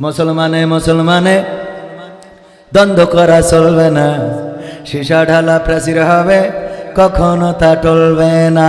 মুসলমানে মুসলমানে দ্বন্দ্ব করা চলবে না। সীসা ঢালা প্রাচীর হবে কখনো তা টলবে না।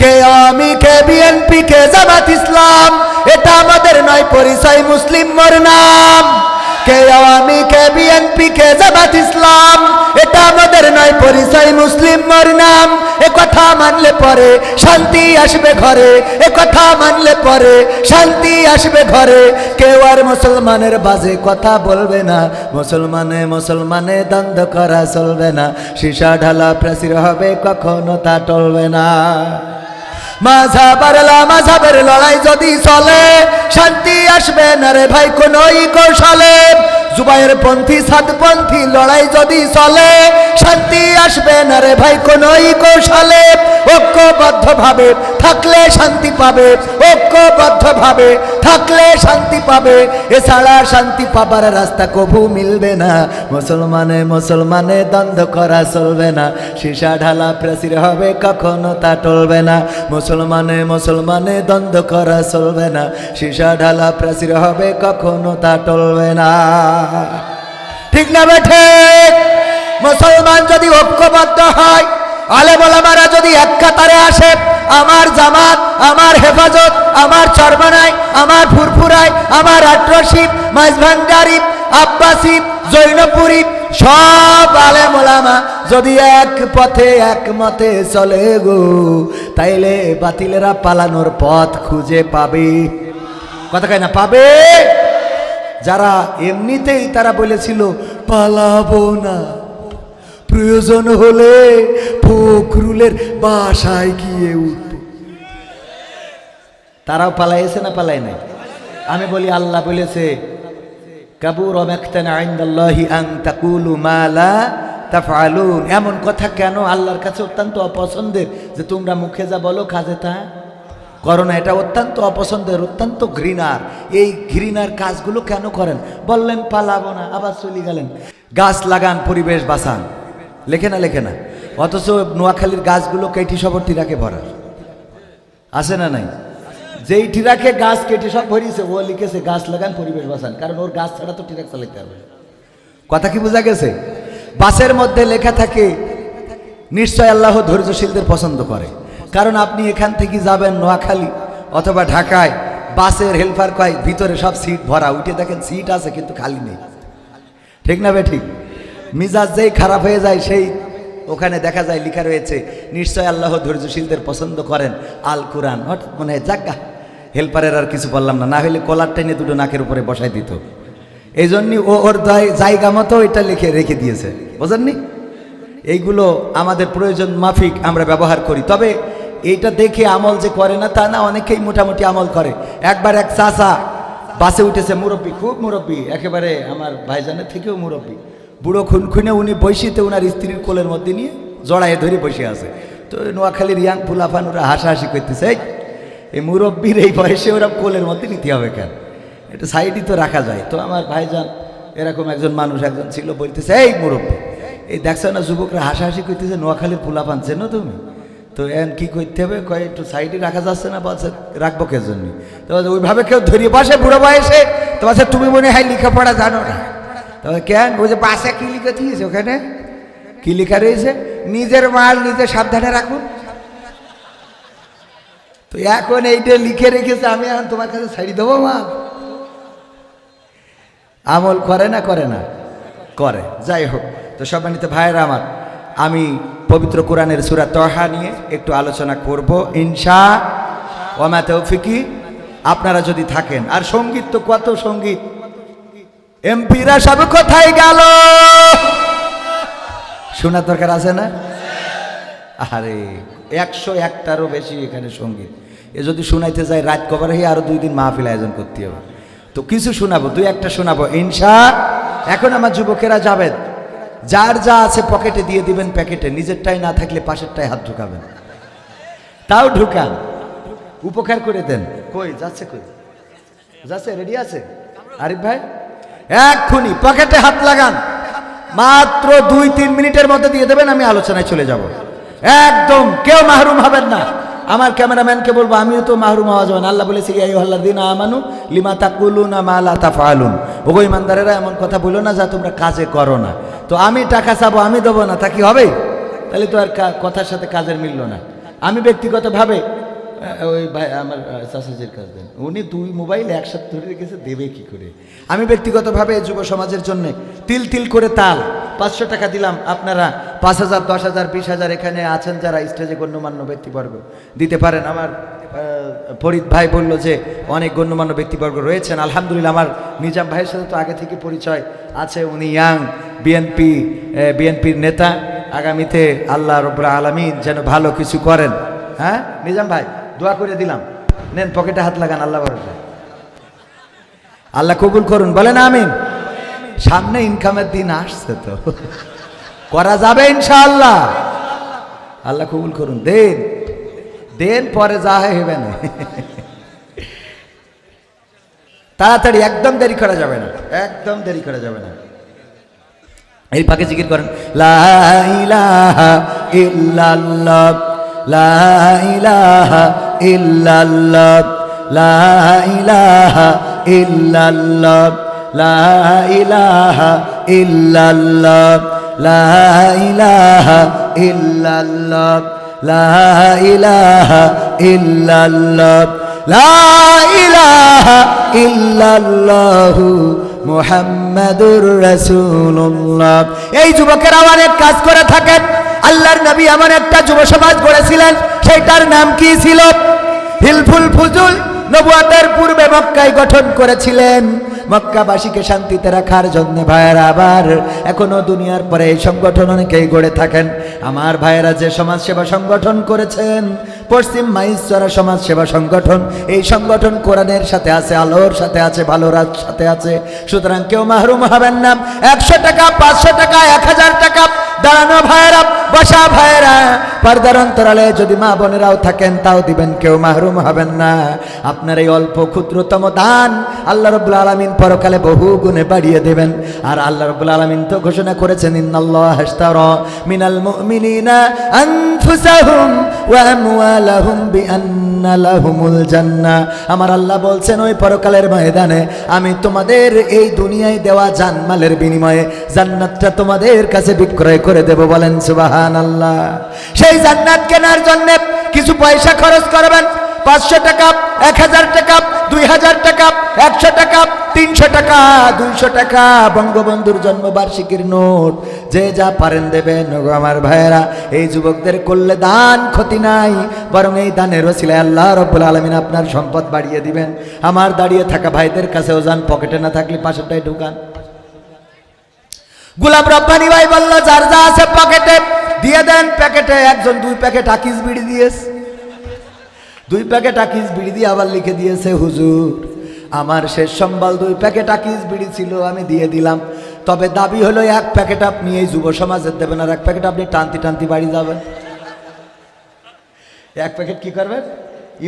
কে আমি, কে বিএনপি কে জামাত ইসলাম, এটা আমাদের নয়, পরিচয় মুসলিম মোর নাম। কে আওয়ামী কে বিএনপি কে জামাত ইসলাম, এটা আমাদের নয়, পরিচয় মুসলিম মর নাম। কথা মানলে পরে শান্তি আসবে ঘরে, এ কথা মানলে পরে শান্তি আসবে ঘরে। কেউ আর মুসলমানের বাজে কথা বলবে না, মুসলমানে মুসলমানে দ্বন্দ্ব করা চলবে না। সীসা ঢালা প্রাচীর হবে, কখনো তা টলবে না। মাঝাবার মাঝাবের লড়াই যদি চলে, শান্তি আসবে না রে ভাই, কোনই কৌশলে। জুবাইয়ের পন্থী সাতপন্থী লড়াই যদি চলে, শান্তি আসবে না রে ভাই কোনই কৌশলে। ঐক্যবদ্ধ ভাবে থাকলে শান্তি পাবে ঐক্যবদ্ধ ভাবে থাকলে শান্তি পাবে। এছাড়া শান্তি পাবার রাস্তা কভু মিলবে না। মুসলমানে মুসলমানে দ্বন্দ্ব করা চলবে না। সীসা ঢালা প্রাচীর হবে, কখনো তা টলবে না। মুসলমানে মুসলমানে দ্বন্দ্ব করা চলবে না। সীসা ঢালা প্রাচীর হবে, কখনো তা টলবে না। ঠিক না বেঠে মুসলমান যদি ঐক্যবদ্ধ হয় আলেমারা যদি এক কাতারে আসে, আমার জামাত, আমার হেফাজত, আমার চরমানাই আমার ফুরফুরাই আমার আট্রসিপ মাইজভান্ডারি, আব্বাসি, জৈনপুরি, সব আলেমোলামা যদি এক পথে এক মতে চলে গো, তাইলে বাতিলেরা পালানোর পথ খুঁজে পাবে। কথা কয় না, পাবে? যারা এমনিতেই তারা বলেছিল, পালাবো না। প্রয়োজন হলে ফখরুলের বাসায় গিয়ে উঠব। তারাও পালাইছে না পালাই নাই? আমি বলি, আল্লাহ বলেছে কাবুর এমন কথা কেন? আল্লাহর কাছে অত্যন্ত অপছন্দের যে তোমরা মুখে যা বলো, কাজে তা করো না এটা অত্যন্ত অপছন্দের, অত্যন্ত ঘৃণার। এই ঘৃণার কাজগুলো কেন করেন? বললেন, পালাবো না, আবার চলে গেলেন। গাছ লাগান, পরিবেশ বাঁচান। লেখে না লেখে না। অথচ নোয়াখালীর গাছগুলো কেটি সবর টিরাকে ভরা আছে না নাই? যেই টিরাকে গাছ কেটে সব ভরিয়েছে, ও লিখেছে, গাছ লাগান, পরিবেশ বাঁচান। কারণ ওর গাছ ছাড়া তো টিরাক চালাইতে হবে। কথা কি বোঝা গেছে? বাসের মধ্যে লেখা থাকে, নিশ্চয় আল্লাহ ধৈর্যশীলদের পছন্দ করে। কারণ আপনি এখান থেকে যাবেন নোয়াখালী অথবা ঢাকায়, বাসের হেল্পার কয়, ভিতরে সব সিট ভরা। উঠে দেখেন সিট আছে, কিন্তু খালি নেই। ঠিক না বে ঠিক মিজাজ যেই খারাপ হয়ে যায়, সেই ওখানে দেখা যায় লেখা রয়েছে, নিশ্চয় আল্লাহ ধৈর্যশীলদের পছন্দ করেন আল কোরআন। হঠাৎ মনে হয় যাজ্ঞা হেল্পারের আর কিছু বললাম না না হলে কলার টেনে দুটো নাকের উপরে বসাই দিত। এই জন্যই ও ওর জায়গা মতো এটা লিখে রেখে দিয়েছে। বোঝেননি? এইগুলো আমাদের প্রয়োজন মাফিক আমরা ব্যবহার করি। তবে এইটা দেখে আমল যে করে না তা না অনেকেই মোটামুটি আমল করে। একবার এক চাচা বাসে উঠেছে মুরব্বী খুব মুরব্বী একেবারে আমার ভাইজানের থেকেও মুরব্বী। বুড়ো খুন খুনে উনি বৈশিতে ওনার স্ত্রীর কোলের মধ্যে নিয়ে জড়ায় ধরে বসে আছে। তো ওই নোয়াখালীর ইয়াং ফুলাফান ওরা হাসাহাসি করতেছে "এই, এই মুরব্বীর এই বয়সে ওরা কোলের মধ্যে নিতে হবে কেন? এটা সাইডই তো রাখা যায়। তো আমার ভাইজান এরকম একজন মানুষ একজন ছিল বলতেছে এই মুরব্বী এই দেখছ না যুবকরা হাসাহাসি করতেছে নোয়াখালীর ফুলাফান চেনো তুমি? তো এখন কি করতে হবে? কয়, একটু সাইডে রাখা যাচ্ছে না, বলছে, রাখব কে জন্য? তো ওইভাবে কেউ ধরিয়ে বসে, বুড়ো বয়সে? তো বলছে, তুমি মনে হয় লেখাপড়া জানো না। তবে কেন? ওই যে বাসে কি লিখে দিয়েছে ওখানে? কি লেখা রয়েছে? নিজের মাল নিজে সাবধানে রাখুন। তো এখন এইটা লিখে রেখেছে, আমি এখন তোমার কাছে ছাড়ি দেবো মা আমল করে না করে না? করে। যাই হোক, তো সম্মানিত ভাইয়েরা আমার, আমি পবিত্র কোরআনের সুরা তহা নিয়ে একটু আলোচনা করব, ইনশা ওমা তৌফিকি। আপনারা যদি থাকেন। আর সংগীত তো কত সংগীত। এমপিরা সব কোথায় গেল? শোনার দরকার আছে না? আরে, একশো একটারও বেশি এখানে সংগীত। এ যদি শোনাইতে যায়, রাত কভার হয়ে আরও দুই দিন মাহফিল আয়োজন করতে হবে। তো কিছু শোনাবো, দুই একটা শোনাবো, ইনশা এখন আমার যুবকেরা যাবেন। যার যা আছে পকেটে দিয়ে দিবেন প্যাকেটে, নিজেরটাই না থাকলে পাশেরটাই হাত ঢুকাবেন। তাও ঢুকান। উপকার করে দেন। কই, যাচ্ছে কই? যাচ্ছে রেডি আছে? আরিফ ভাই? এক্ষুনি পকেটে হাত লাগান। মাত্র দুই তিন মিনিটের মধ্যে দিয়ে দেবেন, আমি আলোচনায় চলে যাব। একদম কেউ মাহরুম হবেন না। আমার ক্যামেরাম্যানকে বলব আমিও তো মাহরুম হওয়া যাবেন আল্লাহ বলেছে দিন আমানু লিমা তাকুলুনা মা লা তাফআলুন। ওগো ইমানদারেরা এমন কথা বলো না যা তোমরা কাজে করো না। তো আমি টাকা চাবো আমি দেবো না তা কি হবে? তাহলে তো আর কথার সাথে কাজের মিললো না। আমি ব্যক্তিগতভাবে ওই ভাই আমার আহ, চাচাজির কাজ দেন। উনি দুই মোবাইল একসাথে ধরে রেখেছে দেবে কি করে? আমি ব্যক্তিগতভাবে যুব সমাজের জন্য তিল তিল করে তাল। পাঁচশো টাকা দিলাম, আপনারা পাঁচ হাজার, দশ হাজার, বিশ হাজার এখানে আছেন যারা স্টেজে গণ্যমান্য ব্যক্তিবর্গ। দিতে পারেন, আমার ফরিদ ভাই বলল যে অনেক গণ্যমান্য ব্যক্তিবর্গ রয়েছেন। আলহামদুলিল্লাহ, আমার নিজাম ভাইয়ের সাথে তো আগে থেকে পরিচয় আছে, উনি ইয়াং বিএনপি বিএনপির নেতা। আগামীতে আল্লাহ রব্লা আলমিন যেন ভালো কিছু করেন। হ্যাঁ নিজাম ভাই, দোয়া করে দিলাম। নেন, পকেটে হাত লাগান, আল্লাহ আল্লাহ কবুল করুন, বলেন আমিন। সামনে ইনকামের দিন আসছে তো। করা যাবে ইনশাআল্লাহ। আল্লাহ কবুল করুন। দেন। দেন পরে যা হবে না। তাড়াতাড়ি, একদম দেরি করা যাবে না। একদম দেরি করা যাবে না। এই ফাঁকে জিকির করেন, লা ইলাহা ইল্লাল্লাহ, লা ইলাহা ইল্লাল্লাহ, লা ইলাহা ইল্লাল্লাহ। লা ইলাহা ইল্লাল্লাহ, লা ইলাহা ইল্লাল্লাহ, লা ইলাহা ইল্লাল্লাহ, লা ইল্লাল্লাহু মুহাম্মাদুর রাসূলুল্লাহ। এই যুবকেরা অনেক কাজ করে থাকেন। আল্লাহর নবী এমন একটা যুব সমাজ গড়েছিলেন সেটার নাম কি ছিল? হিলফুল ফুজুল নবুয়াতের পূর্বে মক্কায় গঠন করেছিলেন। মক্কাবাসীকে শান্তিতে রাখার জন্য ভাইয়েরা আবার এখনও দুনিয়ার পরে এই সংগঠন অনেকেই গড়ে থাকেন। আমার ভাইয়েরা যে সমাজসেবা সংগঠন করেছেন, পশ্চিম মাইশ্বরা সমাজ সেবা সংগঠন, এই সংগঠন কোরআনের সাথে আছে, আলোর সাথে আছে ভালোর সাথে আছে। সুতরাং কেউ মাহরুম হবেন না। একশো টাকা, পাঁচশো টাকা, এক হাজার টাকা দাঁড়ানো ভাইয়েরা বসা ভাইয়েরা পর্দার অন্তরালে যদি মা বোনেরাও থাকেন, তাও দিবেন, কেউ মাহরুম হবেন না। আপনার এই অল্প ক্ষুদ্রতম দান আল্লাহ রব্বুল আলমিন পরকালে বহু গুণে বাড়িয়ে দেবেন। আর আল্লাহ রব্বুল আলমিন তো ঘোষণা করেছেন, ইন্নাল্লাহ হাস্তারা মিনাল মুমিনিনা আনফুসাহুম ওয়া আমওয়ালাহুম বিআন্না লাহুমুল জান্নাহ আমার আল্লাহ বলছেন, ওই পরকালের ময়দানে আমি তোমাদের এই দুনিয়ায় দেওয়া জানমালের বিনিময়ে জান্নাতটা তোমাদের কাছে বিক্রয় করে দেব বলেন, সুবহানাল্লাহ। সেই জান্নাত কেনার জন্য কিছু পয়সা খরচ করবেন। পাঁচশো টাকা, এক হাজার টাকা, দুই হাজার টাকা, একশো টাকা, তিনশো টাকা, দুইশো টাকা, বঙ্গবন্ধুর জন্মবার্ষিকীর নোট। যে যা পারেন দেবেন আমার ভাইয়েরা। এই যুবকদের করলে দান ক্ষতি নাই, বরং এই দানের ছিল আল্লাহ রব্বুল আলমিন আপনার সম্পদ বাড়িয়ে দিবেন। আমার দাঁড়িয়ে থাকা ভাইদের কাছেও যান, পকেটে না থাকলে পাশেরটাই ঢুকান। গুলাম রব্বানি ভাই বলল, যার যা আছে পকেটে দিয়ে দেন প্যাকেটে, একজন দুই প্যাকেট আকিস বিড়ি দিয়েছে। দুই প্যাকেট আকিস বিড়ি দিয়ে আবার লিখে দিয়েছে, হুজুর, আমার শেষ সম্বল দুই প্যাকেট আকিস বিড়ি ছিল, আমি দিয়ে দিলাম। তবে দাবি হলো, এক প্যাকেট আপনি এই যুব সমাজের দেবেন আর এক প্যাকেট আপনি টানতি টানতি বাড়ি যাবেন। এক প্যাকেট কি করবেন?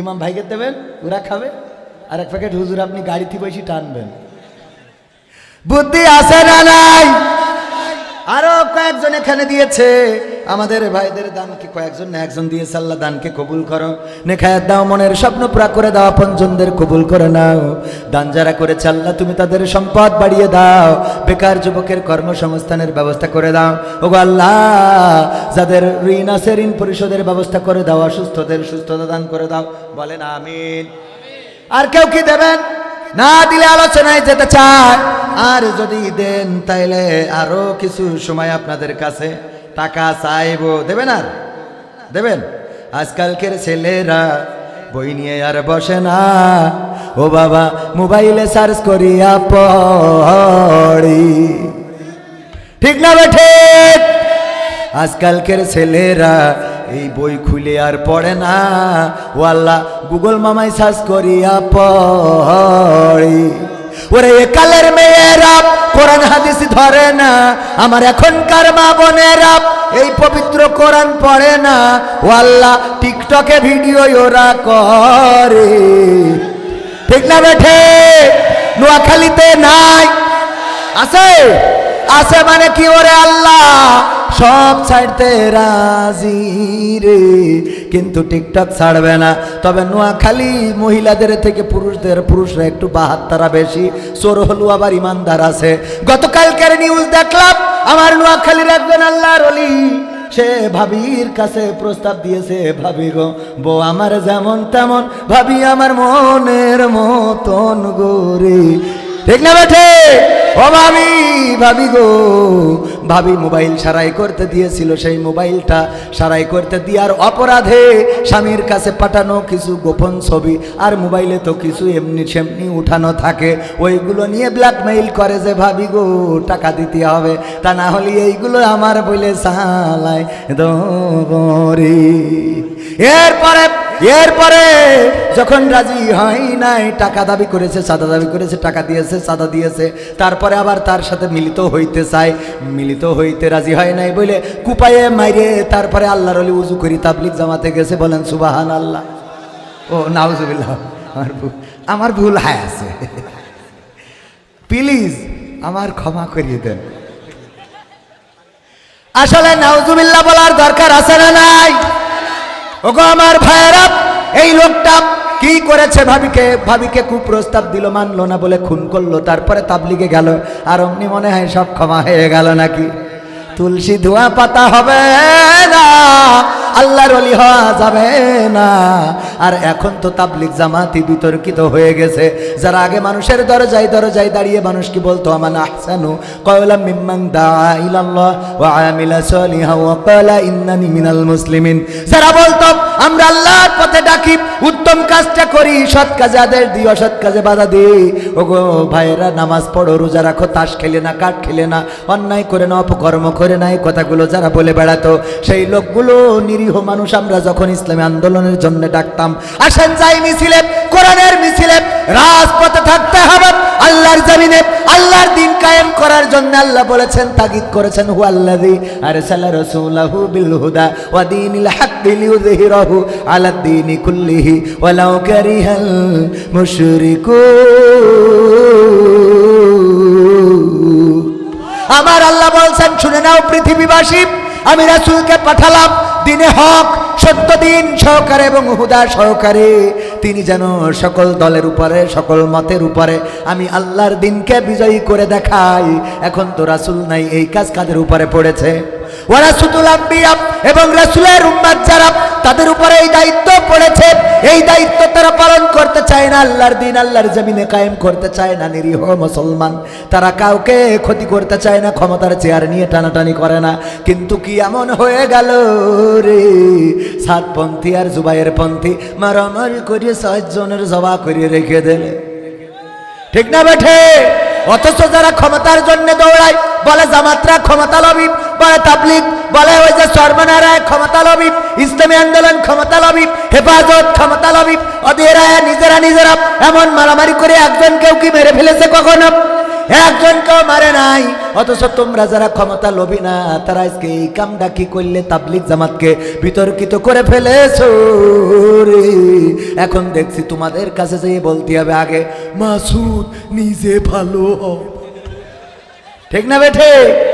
ইমাম ভাইকে দেবেন, ওরা খাবে। আর এক প্যাকেট, হুজুর, আপনি গাড়িতে বসে টানবেন। বুদ্ধি আছে না নাই? আরও কয়েকজন এখানে দিয়েছে। আমাদের ভাইদের দানকে কয়েকজন? না, একজন দিয়েছে, আল্লাহ দানকে কবুল করো। নেখায়াত দাও, মনের স্বপ্ন পুরা করে দাও, আপনজনদের কবুল করে নাও। দান যারা করেছে আল্লাহ, তুমি তাদের সম্পদ বাড়িয়ে দাও। বেকার যুবকের কর্মসংস্থানের ব্যবস্থা করে দাও। ওগো আল্লাহ, যাদের ঋণ আছে, ঋণ পরিশোধের ব্যবস্থা করে দাও। অসুস্থদের সুস্থতা দান করে দাও। বলেন আমিন। আর কেউ কি দেবেন? না দিলে আলোচনায় যেতে চায়। আর যদি দেন তাইলে আরও কিছু সময় আপনাদের কাছে টাকা চাইব। দেবেন আর? দেবেন? আজকালকের ছেলেরা বই নিয়ে আর বসে না। ও বাবা, মোবাইলে সার্চ করিয়া পড়ি। ঠিক না বেঠে আজকালকের ছেলেরা এই বই খুলে আর পড়ে না। ও আল্লাহ, গুগল মামাই সার্চ করিয়া পড়ি। ওরে একালের মেয়েরা কোরআন হাদিস ধরে না। আমার এখনকার মা বোনেরা এই পবিত্র কোরআন পড়ে না। ও আল্লাহ, টিকটকে ভিডিও ওরা করে। ঠিক না বেঠে? নোয়াখালীতে নাই। আছে? আছে মানে কি ওরে আল্লাহ? সব ছাড়তে রাজি রে। কিন্তু টিকটক ছাড়বে না। তবে নোয়াখালী মহিলাদের থেকে পুরুষদের, পুরুষরা একটু বাহাত্তারা বেশি। চোর হলু আবার ইমানদার আছে। গতকালকের নিউজ দেখলাম, আমার নোয়াখালীর একজন আল্লাহর অলি সে ভাবির কাছে প্রস্তাব দিয়েছে, ভাবি গো, বউ আমার যেমন তেমন, ভাবি আমার মনের মতন গোরে ঠিক না বেঠে? ও ভাবি ভাবি গো ভাবি মোবাইল সারাই করতে দিয়েছিল, সেই মোবাইলটা সারাই করতে দেওয়ার অপরাধে স্বামীর কাছে পাঠানো কিছু গোপন ছবি আর মোবাইলে তো কিছু এমনি সেমনি উঠানো থাকে। ওইগুলো নিয়ে ব্ল্যাকমেইল করে যে, ভাবি গো, টাকা দিতে হবে। তা না হলে এইগুলো আমার বলে সালায় দরে এরপরে এরপরে যখন রাজি হয় নাই, টাকা দাবি করেছে, সাদা দাবি করেছে, টাকা দিয়েছে, সাদা দিয়েছে, তারপরে আবার তার সাথে মিলিত হইতে চায়। মিলিত হইতে রাজি হয় নাই বলে কুপায়ে মাইরে তারপরে আল্লাহর অলি উজু করি তাবলিক জামাতে গেছে, বলেন সুবাহান আল্লাহ ও, নাউজুবিল্লাহ, আমার ভুল আমার ভুল হায় আছে। প্লিজ, আমার ক্ষমা করিয়ে দেন। আসলে নাউজুবিল্লাহ বলার দরকার আছে না নাই? ওগো আমার ভাইয়েরা, এই লোকটা কি করেছে ভাবিকে? ভাবিকে কুপ্রস্তাব দিল, মানলো না বলে খুন করল, তারপরে তাবলিগে গেল, আর অমনি মনে হয় সব ক্ষমা হয়ে গেল নাকি? তুলসী ধোঁয়া পাতা হবে না। আল্লাহর অলি হওয়া যাবে না। আর এখন তো তাবলিক জামাতি বিতর্কিত হয়ে গেছে। যারা আগে মানুষের দরজায় দরজায় দাঁড়িয়ে মানুষ কি বলতো, আমান আহসানু কয়লা মুসলিমিন। যারা বলতো, আমরা আল্লাহর পথে ডাকি, উত্তম কাজটা করি, সৎ কাজে অসৎ কাজে বাধা ভাইয়েরা, নামাজ পড়ো, রোজা রাখো, তাস খেলে না, কাঠ খেলে না, অন্যায় করে না, অপকর্ম করে না, এই কথাগুলো যারা বলে বেড়াতো, সেই লোকগুলো নিরীহ মানুষ, আমরা যখন ইসলামী আন্দোলনের জন্য ডাকতাম, আসেন যাই মিছিলে, কোরআনের মিছিলে, রাজপথে থাকতে হবে, আল্লাহর জমিনে, আল্লাহর দিন কায়েম করার জন্য আল্লাহ বলেছেন, তাগিদ করেছেন হু আল্লাহি আরসালা রাসূলাহু বিল হুদা ওয়া দীনিল হাক্কি লিইয়ুযহিরাহু আলা দ্বীনি কুল্লিহি ওয়ালাউ কারিহাল মুশরিকুন। আমার আল্লাহ বলছেন, শুনে নাও পৃথিবীবাসী, আমি রাসূলকে পাঠালাম দিনে হক, সত্য দিন সহকারে এবং হুদা সহকারে। তিনি যেন সকল দলের উপরে, সকল মতের উপরে, আমি আল্লাহর দিনকে বিজয়ী করে দেখাই। এখন তো রাসুল নাই, এই কাজ কাদের উপরে পড়েছে? ওরা সুতুল এবং রাসুলের উম্মাদ যারা তাদের উপরে এই দায়িত্ব পড়েছে। এই দায়িত্ব তারা পালন করতে চায় না। আল্লাহর দিন আল্লাহর জমিনে কায়েম করতে চায় না। নিরীহ মুসলমান। তারা কাউকে ক্ষতি করতে চায় না। ক্ষমতার চেয়ার নিয়ে টানাটানি করে না। কিন্তু কি এমন হয়ে গেল রে? সাতপন্থী আর জুবাইয়ের পন্থী মারামারি করিয়ে সাতজনের জবা করিয়ে রেখে দিলে ঠিক না বেঠে? অথচ যারা ক্ষমতার জন্য দৌড়ায় বলে জামাতরা ক্ষমতা লবি বলে তাবলিক বলে ওই যে সর্বনারা ক্ষমতা লবি ইসলামী আন্দোলন ক্ষমতা লবি হেফাজত ক্ষমতা লবি ওদেরা নিজেরা নিজেরা এমন মারামারি করে একজন কেউ কি মেরে ফেলেছে কখনো? একজন কেউ মারে নাই, অথচ তোমরা যারা ক্ষমতা লবি না, তারা আজকে এই কামটা কি করলে তাবলিক জামাতকে বিতর্কিত করে ফেলেছ এখন দেখছি তোমাদের কাছে যেয়ে বলতে হবে আগে, মাসুদ নিজে ভালো হও ঠিক না বেঠে